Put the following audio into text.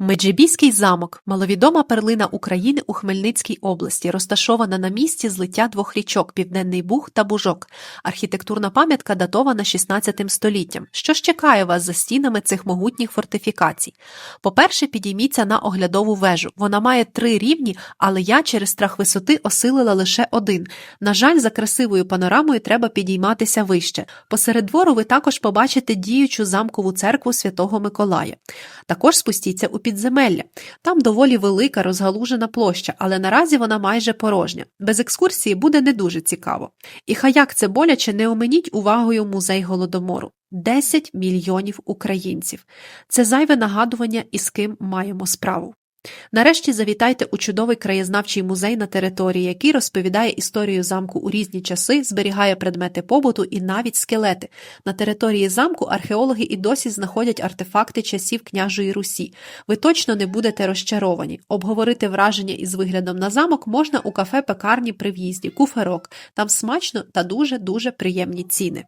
Меджибіський замок – маловідома перлина України у Хмельницькій області, розташована на місці злиття двох річок – Південний Буг та Бужок. Архітектурна пам'ятка датована 16 століттям. Що ж чекає вас за стінами цих могутніх фортифікацій? По-перше, підійміться на оглядову вежу. Вона має три рівні, але я через страх висоти осилила лише один. На жаль, за красивою панорамою треба підійматися вище. Посеред двору ви також побачите діючу замкову церкву Святого Миколая. Також спустіться у підземелля. Там доволі велика розгалужена площа, але наразі вона майже порожня. Без екскурсії буде не дуже цікаво. І хай як це боляче, не оменіть увагою музей голодомору. 10 мільйонів українців. Це зайве нагадування, із ким маємо справу. Нарешті завітайте у чудовий краєзнавчий музей на території, який розповідає історію замку у різні часи, зберігає предмети побуту і навіть скелети. На території замку археологи і досі знаходять артефакти часів княжої Русі. Ви точно не будете розчаровані. Обговорити враження із виглядом на замок можна у кафе-пекарні при в'їзді, куферок. Там смачно та дуже-дуже приємні ціни.